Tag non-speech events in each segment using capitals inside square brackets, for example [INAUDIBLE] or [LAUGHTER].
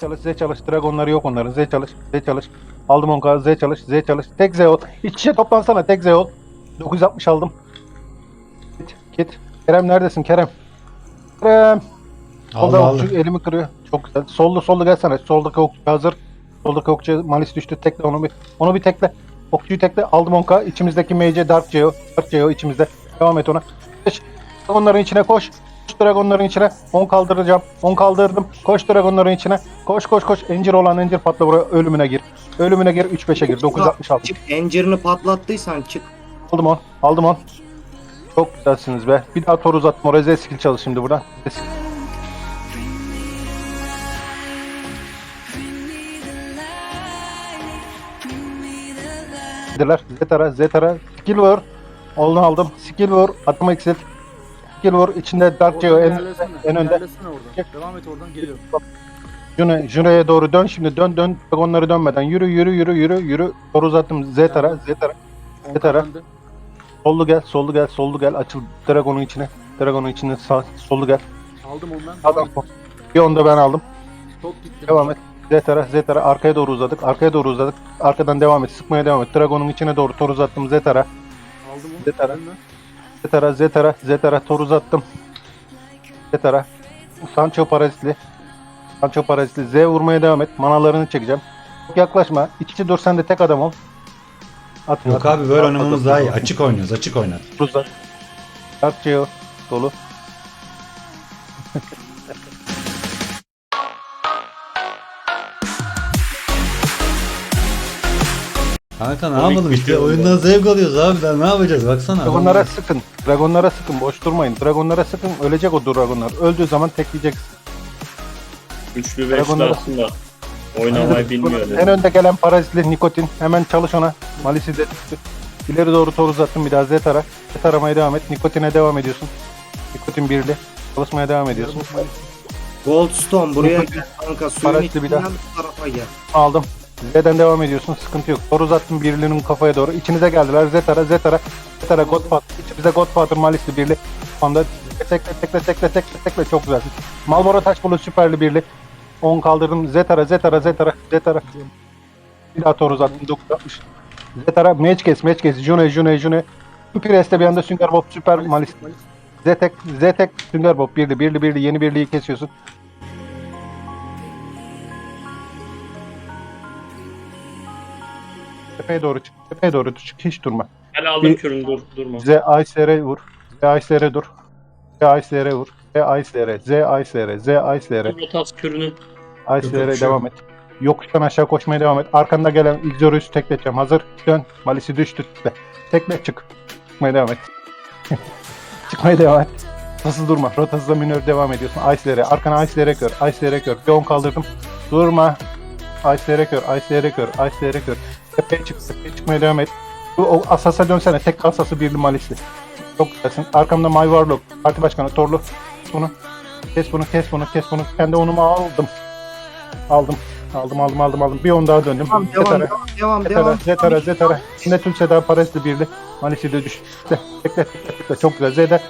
Çalış, Z çalış. Dragonları yok onların. Z çalış, Z çalış. Aldım 10k, Z çalış, Z çalış. Tek Z ol. [LAUGHS] İç içe toplansana, tek Z ol. 960 aldım. Git, git. Kerem neredesin Kerem? Kerem. Allah Allah. elimi kırıyor. Çok güzel. Solda solda gelsene. Soldaki okçu hazır. Soldaki okçu malis düştü. Tekle onu bir. Onu bir tekle. Okçuyu tekle. Aldım 10k. İçimizdeki MC Dark Geo. Dark Geo içimizde. Devam et ona. Koş. Dragonların içine koş. Koş dragonların içine. 10 kaldıracağım. 10 kaldırdım. Koş dragonların içine. Koş koş koş. Encir olan encir patla buraya. Ölümüne gir. Ölümüne gir. 3-5'e gir. 966. Çık encirini patlattıysan çık. Aldım on. Aldım on. Çok güzelsiniz be. Bir daha tor uzattım. Oraya Z skill çalış şimdi buradan. Z skill. Zetara, Zetara. Skill vur. Onu aldım. Skill vur. Atma exit. Skill vur. İçinde Dark Geo en, ilerlesene, en önde. ilerlesene oradan. Devam et oradan geliyor. June, June'ye doğru dön şimdi. Dön dön. Dragonları dönmeden. Yürü yürü yürü yürü yürü. Tor uzattım. Zetara, Zetara. On tara. kazandı. Sollu gel, sollu gel, sollu gel. Açıl Dragon'un içine. Dragon'un içine sağ, sollu gel. Aldım ondan. Adam. Bir onda ben aldım. Top gitti. Devam et. Zetara, Zetara arkaya doğru uzadık. Arkaya doğru uzadık. Arkadan devam et. Sıkmaya devam et. Dragon'un içine doğru tor uzattım. Zetara. Aldım onu. Zetara. Ölme. Zetara, Zetara, Zetara tor uzattım. Zetara. Sancho parazitli. Sancho parazitli. Z vurmaya devam et. Manalarını çekeceğim. Çok yaklaşma. İçe dur sen de tek adam ol. Atın, Yok atın. abi böyle oynamamız daha iyi. Açık oynuyoruz. Açık oynat. Uzat. Geo dolu. Kanka ne yapalım bir işte şey oyundan zevk alıyoruz abi daha ne yapacağız baksana. Dragonlara sıkın. Dragonlara sıkın. Boş durmayın. Dragonlara sıkın. Ölecek o dragonlar. Öldüğü zaman tekleyeceksin. Üçlü Dragonlara- beşli aslında oynamayı bilmiyor. En önde gelen parazitli nikotin. Hemen çalış ona. Malisi de. İleri doğru tor uzattım bir daha Z tara. Z taramaya devam et. Nikotine devam ediyorsun. Nikotin birli. Çalışmaya devam ediyorsun. Goldstone buraya gel kanka suyun içinden bu tarafa gel. Aldım. Z'den devam ediyorsun. Sıkıntı yok. Tor uzattım birlinin kafaya doğru. İçinize geldiler. Z tara, Z tara. Z tara Godfather. İçimize Godfather Malisli birli. Onda tekle tekle tekle tekle tekle çok güzel. Malboro taş bulu süperli birli. 10 kaldırdım. Z tara, Z tara, Z tara, Z tara. Bir daha tor uzattım. 960. Z tara. Meç kes, meç kes. June, June, June. Süpereste bir anda Sünger Bob süper Malis. Z tek, Z tek Sünger Bob birli, birli, birli. Yeni birliği kesiyorsun. Tepeye doğru çık. Tepeye doğru çık. Hiç durma. Ben aldım Bir- kürünü dur durma. Z ISR vur. Z ISR dur. Z ISR vur. Z ISR. Z ISR. Z ISR. Rotas kürünü. ISR devam et. Yokuştan aşağı koşmaya devam et. Arkanda gelen Xorus'u tekleteceğim. Hazır. Dön. Malisi düştü. Tekle. Tekle çık. Çıkmaya devam et. [LAUGHS] Çıkmaya devam et. Nasıl durma. Rotasızda minör devam ediyorsun. ISR. Arkana ISR kör. ISR kör. Bir 10 kaldırdım. Durma. ISR kör. ISR kör. ISR kör. Tepeye çık. Tepeye çıkmaya devam et. Bu o asasa dönsene. Tek asası birli malisi. Çok güzelsin. Arkamda My Warlock. Parti başkanı Torlu. Bunu. Kes bunu. Kes bunu. Kes bunu. Kendi onumu aldım. Aldım. Aldım aldım aldım aldım. Bir on daha döndüm. Tamam devam Zetara. devam devam Zetara. devam. Zetara. Zetara. Yine Tül Seda Paresli birli. Malisi de düş. Bekle. Bekle. Bekle. Çok güzel. Z'de.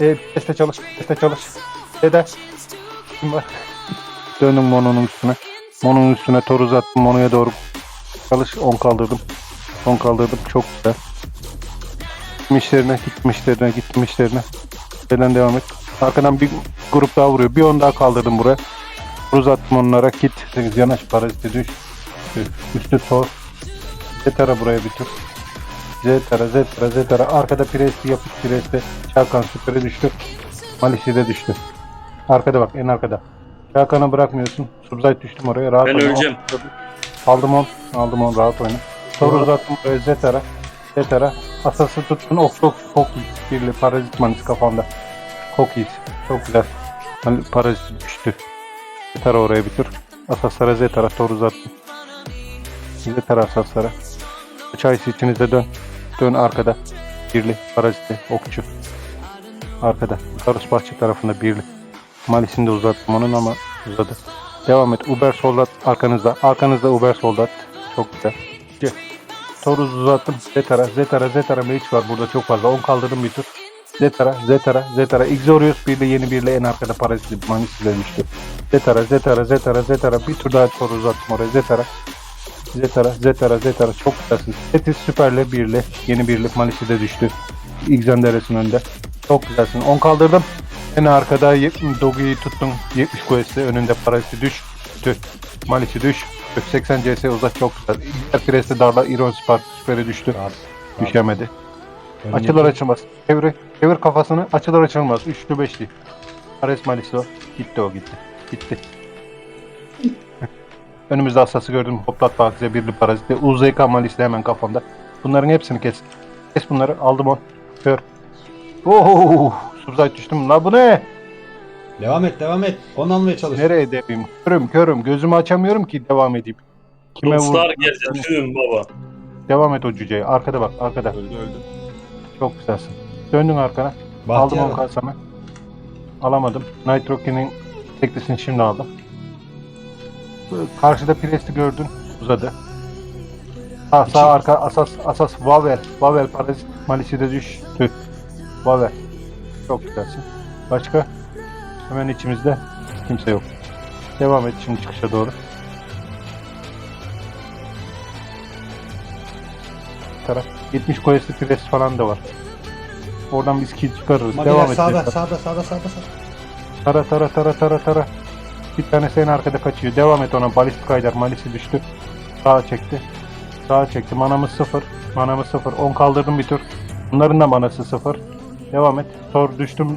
E, teste çalış. Teste çalış. Var? [LAUGHS] Döndüm Mono'nun üstüne. Mono'nun üstüne tor uzattım. Mono'ya doğru çalış. 10 kaldırdım. 10 kaldırdım. Çok güzel. Gittim işlerine, gittim işlerine, gittim işlerine. Beden devam et. Arkadan bir grup daha vuruyor. Bir on daha kaldırdım buraya. Uzattım onlara. Kit. Yanaş paraziti düş. Üstü tor. Zetara buraya bir tur. Zetara, Zetara, Zetara. Arkada Presti yapış Presti. Çarkan süperi düştü. Malisi de düştü. Arkada bak en arkada. Çarkan'ı bırakmıyorsun. Subzite düştüm oraya. Rahat Ben oyna. öleceğim. Aldım on. Aldım on. Rahat oyna. Tor uzattım Zetara. Zetara. Asası tuttun. Ok çok çok. Birli parazit manis kafamda. Çok iyi. Çok güzel. Hani parazit düştü. Zetara oraya bir tur. Asaslara Zetara. Tor uzattım. Zetara asaslara. Çaysı içinize dön. Dön arkada. Birli. Parazitli. Okçu. Arkada. Karus Bahçe tarafında birli. Malisini de uzattım onun ama uzadı. Devam et. Uber soldat arkanızda. Arkanızda Uber soldat. Çok güzel. Ge- Toruz uzattım. Zetara, Zetara, Zetara Mage var burada çok fazla. 10 kaldırdım bir tur. Zetara, Zetara, Zetara. Exorius birle yeni birle en arkada parazitli manisiyle düştü. Zetara, Zetara, Zetara, Zetara. Bir tur daha soru uzattım oraya. Zetara. Zetara, Zetara, Zetara. Çok güzelsin. Tetis süperle birle yeni birlik manisi de düştü. Xanderes'in önünde. Çok güzelsin. 10 kaldırdım. En arkada 70 Dogi'yi tuttum. 70 quest'i önünde paraziti düş. Düştü. Malisi düş. 80 CS uzak çok güzel. Diğer preste darla Iron Spark süperi düştü. Rahat. Düşemedi. Önündeki- Açılır açılmaz. Çevir, çevir kafasını. Açılır açılmaz. Üçlü beşli. Ares Malisi o. Gitti o gitti. Gitti. [LAUGHS] Önümüzde asası gördüm. Hoplat Bakize birli paraziti. UZK Malisi hemen kafamda. Bunların hepsini kes. Kes bunları. Aldım o. Kör. Oh, Subzayt düştüm. La bu ne? Devam et devam et. Onu almaya çalış. Nereye deveyim? Körüm körüm. Gözümü açamıyorum ki devam edeyim. Kime? Dostlar geldi. Tüm baba. Devam et o cüceye. Arkada bak arkada. Öldü öldü. Çok güzelsin. Döndün arkana. Aldım Bahtiyar. on kasana. Alamadım. Nitrokin'in teklisini şimdi aldım. Karşıda Priest'i gördün. Uzadı. Sağ, sağ arka asas asas Vavel. Vavel parazit malisi de düştü. Vavel. Çok güzelsin. Başka? Hemen içimizde kimse yok. Devam et şimdi çıkışa doğru. Taraf. 70 koyesi Priest falan da var. Oradan biz kill çıkarırız. Magiler Devam et. sağda, Zeta. sağda sağda sağda sağda. Tara tara tara tara tara. Bir tanesi en arkada kaçıyor. Devam et ona. Balistik aydar. Malisi düştü. Sağa çekti. Sağa çekti. Manamız sıfır. Manamız sıfır. 10 kaldırdım bir tur. Bunların da manası sıfır. Devam et. Tor düştüm.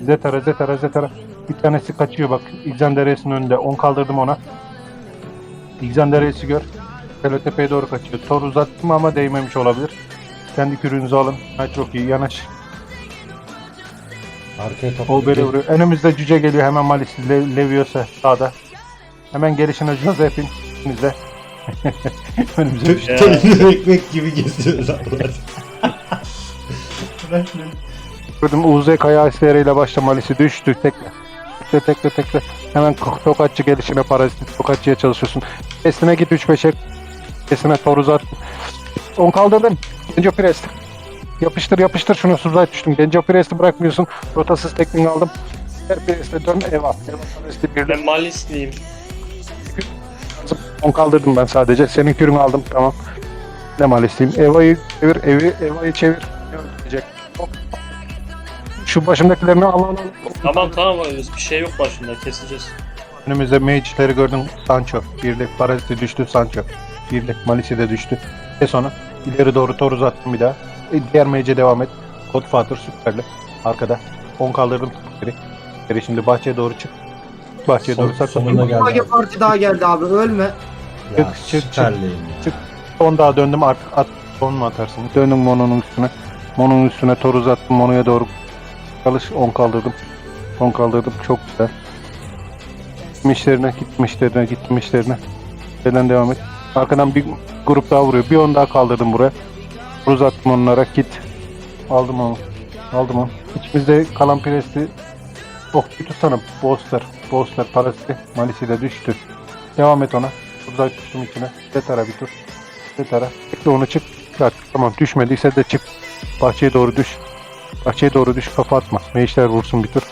Zetara zetara zetara. Bir tanesi kaçıyor bak. İgzanderes'in önünde. 10 kaldırdım ona. İgzanderes'i gör. Tepe'ye doğru kaçıyor. Tor uzattım ama değmemiş olabilir. Kendi kürünüzü alın. Ha çok iyi. Yanaş. Arkaya top. O böyle vuruyor. Önümüzde cüce geliyor hemen Malis'i Le Leviosa sağda. Hemen gelişine Joseph'in önümüzde. [LAUGHS] önümüzde Tö- ekmek gibi geziyoruz. [LAUGHS] [LAUGHS] gördüm UZ Kaya ile başta Malis'i düştü tekle. Tekle tekle tekle. Hemen tokatçı gelişine parazit tokatçıya çalışıyorsun. Kesine git 3-5'e. Kesine tor uzat. 10 kaldırdın. Genco Prest. Yapıştır yapıştır şunu Suzayt düştüm. Genco Prest'i bırakmıyorsun. Rotasız tekniğini aldım. Her Prest'e dön Eva. Eva Prest'i birle. Ben Malisliyim. 10 kaldırdım ben sadece. Senin kürünü aldım. Tamam. Ne malisliyim. Eva'yı çevir. Evi, Eva'yı çevir. Ölecek. Hop. Şu başımdakilerini al al al. Tamam tamam bir şey yok başında keseceğiz. Önümüzde mage'leri gördüm. Sancho. Birlik. Paraziti düştü. Sancho. Birlik. Malisi de düştü. Ve sonra ileri doğru tor uzattım bir daha. E, diğer mage'e devam et. Godfather süperli. Arkada. 10 kaldırdım. Geri. Geri şimdi bahçeye doğru çık. Bahçeye Son- doğru saklan. sonunda geldi. Mage parti daha geldi abi ölme. Ya Çık, çık, çık. süperliyim ya. Çık. Son daha döndüm artık at son mu atarsın? Döndüm Mono'nun üstüne. Mono'nun üstüne tor uzattım Mono'ya doğru. Çalış 10 kaldırdım. 10 kaldırdım çok güzel. Gittim işlerine gittim işlerine gittim işlerine. Şeyden devam et. Arkadan bir grup daha vuruyor. Bir 10 daha kaldırdım buraya. Tor uzattım onlara git. Aldım onu. Aldım onu. İçimizde kalan presti Oh bir tutsana. Bosslar. Bosslar parası. Malisi de düştü. Devam et ona. Uzak düştüm içine. Detara bir tur. Detara. Bekle onu çık. Bak tamam düşmediyse de çık. Bahçeye doğru düş. Bahçeye doğru düş kafa atma. Meyişler vursun bir tur.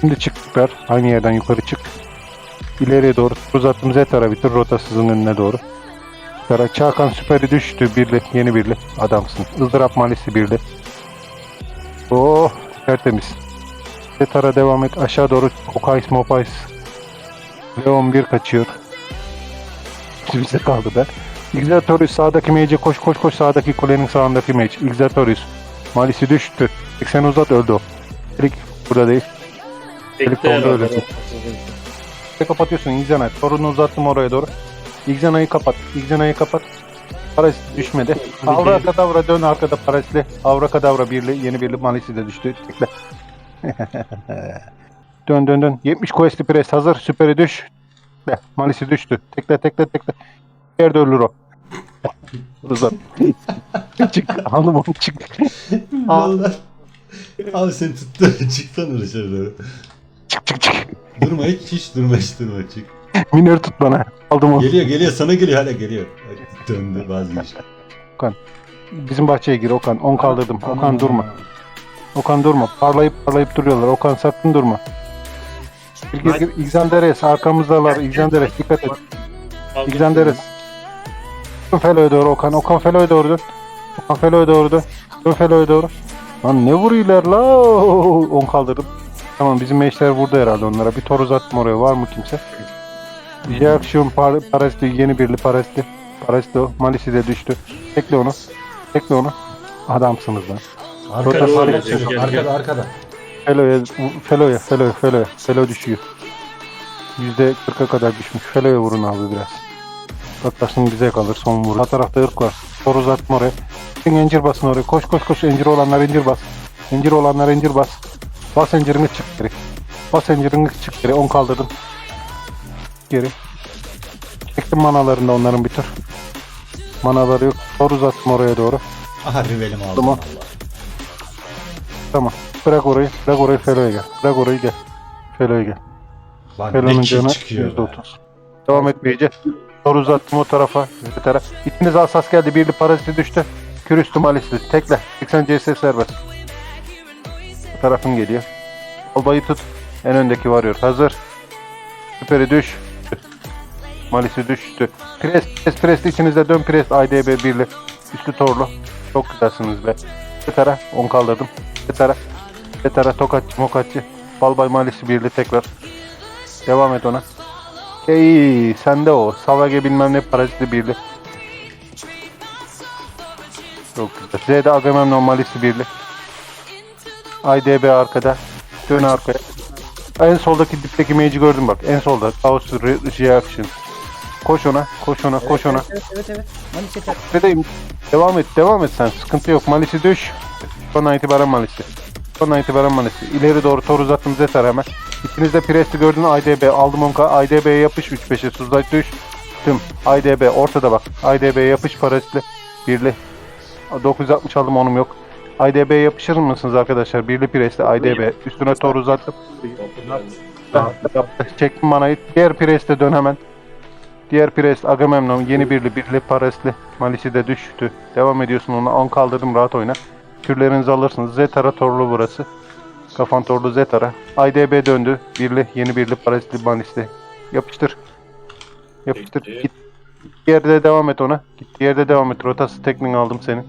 Şimdi çık süper. Aynı yerden yukarı çık. İleriye doğru uzattım Zetara bir tur. Rotasızın önüne doğru. Zetara Çakan süperi düştü. Birli. Yeni birli. Adamsın. Izdırap malisi birli. Oh tertemiz. Zetara devam et. Aşağı doğru Okays Mopays. Leon 1 kaçıyor. Bize kaldı be. Xatorius sağdaki mage'e koş koş koş sağdaki kulenin sağındaki mage. Xatorius. Malisi düştü. 80 uzat öldü o. Elik burada değil. Oldu herhalde. öyle. Ne kapatıyorsun Xana? Torunu uzattım oraya doğru. Xana'yı kapat. Xana'yı kapat. Parazit düşmedi. Avra kadavra dön arkada parazitli. Avra kadavra birli. Yeni birli malisi de düştü. Tekle. [LAUGHS] dön dön dön. 70 quest'i press hazır. Süperi düş. De, malisi düştü. Tekle tekle tekle. Yerde ölür o. Uzat. çık. Aldım onu çık. Vallahi. Abi seni tuttu. [LAUGHS] Çıksana dışarı doğru. Çık çık çık. Durma hiç hiç durma hiç durma çık. Minör tut bana. Aldım onu. Geliyor geliyor sana geliyor hala geliyor. Döndü vazgeç. Bizim bahçeye gir Okan. 10 kaldırdım. Okan durma. Okan durma. Parlayıp parlayıp duruyorlar. Okan sakın durma. Gir gir gir. İgzanderes arkamızdalar. İgzanderes dikkat et. İgzanderes. Dön Felo'ya doğru Okan. Okan Felo'ya doğru dön. Okan Felo'ya doğru dön. Dön Felo'ya doğru. Lan ne vuruyorlar la? On kaldırdım. Tamam bizim meşler vurdu herhalde onlara. Bir tor uzattım oraya. Var mı kimse? Reaction par Paresli yeni birli Paresli. Paresli o. Malisi de düştü. Tekle onu. Tekle onu. Adamsınız lan. Arkada Rotasyon arkada gel, Arkada gel. arkada. Felo'ya, Felo'ya, Felo'ya, Felo'ya. Felo düşüyor. Yüzde 40'a kadar düşmüş. Felo'ya vurun abi biraz. Bakarsın bize kalır son vurur. Sağ tarafta ırk var. Tor uzatma oraya. Şimdi encir basın oraya. Koş koş koş. Encir olanlar encir bas. Encir olanlar encir bas. Bas encirini çık geri. Bas encirini çık geri. 10 kaldırdım. Geri. Çektim manalarında onların bir tur. Manaları yok. Tor uzattım oraya doğru. Aha rivelim aldım. Tamam. Tamam. Bırak orayı. Bırak orayı Felo'ya gel. Bırak orayı gel. Felo'ya gel. Lan Felo'nun canı çıkıyor be. %30. Devam et Tor uzattım o tarafa. Bir tarafa. İkiniz asas geldi. Birli paraziti düştü. Kürüstü malisli. Tekle. 80 CS serbest. Bu tarafın geliyor. Albayı tut. En öndeki varıyor. Hazır. Süperi düş. Malisi düştü. Pres, pres, pres içinizde dön pres. IDB birli. Üstü torlu. Çok güzelsiniz be. Betara 10 kaldırdım. Betara. Betara tokatçı mokatçı. Balbay malisi birli tekrar. Devam et ona. Ey sende o. Savage bilmem ne parazitli birli. Çok güzel. Z'de Agamemnon malisi birli. IDB arkada. Dön arkaya. En soldaki dipteki mage'i gördüm bak. En solda. Re- Reaction. Koş ona. Koş ona. Koş ona. Evet evet evet. Malis yeter. Dedeyim. Devam et. Devam et sen. Sıkıntı yok. Malisi düş. Sondan itibaren Malisi. Sondan itibaren Malisi. İleri doğru tor uzattım Zetar hemen. İkiniz de Presti gördün IDB. Aldım onka. IDB'ye yapış 3-5'e. Tuzlaç düş. Tüm. IDB ortada bak. IDB'ye yapış parasitli. Birli. 960 aldım onum yok. IDB'ye yapışır mısınız arkadaşlar? Birli Presti IDB. Üstüne tor uzattım. Çektim manayı. Diğer Prest'e dön hemen. Diğer Prest Agamemnon yeni birli birli Paresli Malisi de düştü. Devam ediyorsun ona 10 kaldırdım rahat oyna. Kürlerinizi alırsınız. Zetara torlu burası. Kafan torlu Zetara. IDB döndü. Birli yeni birli Paresli Malisi. Yapıştır. Yapıştır. Peki. Git. Git yerde devam et ona. Git yerde devam et. Rotası tekniğini aldım senin.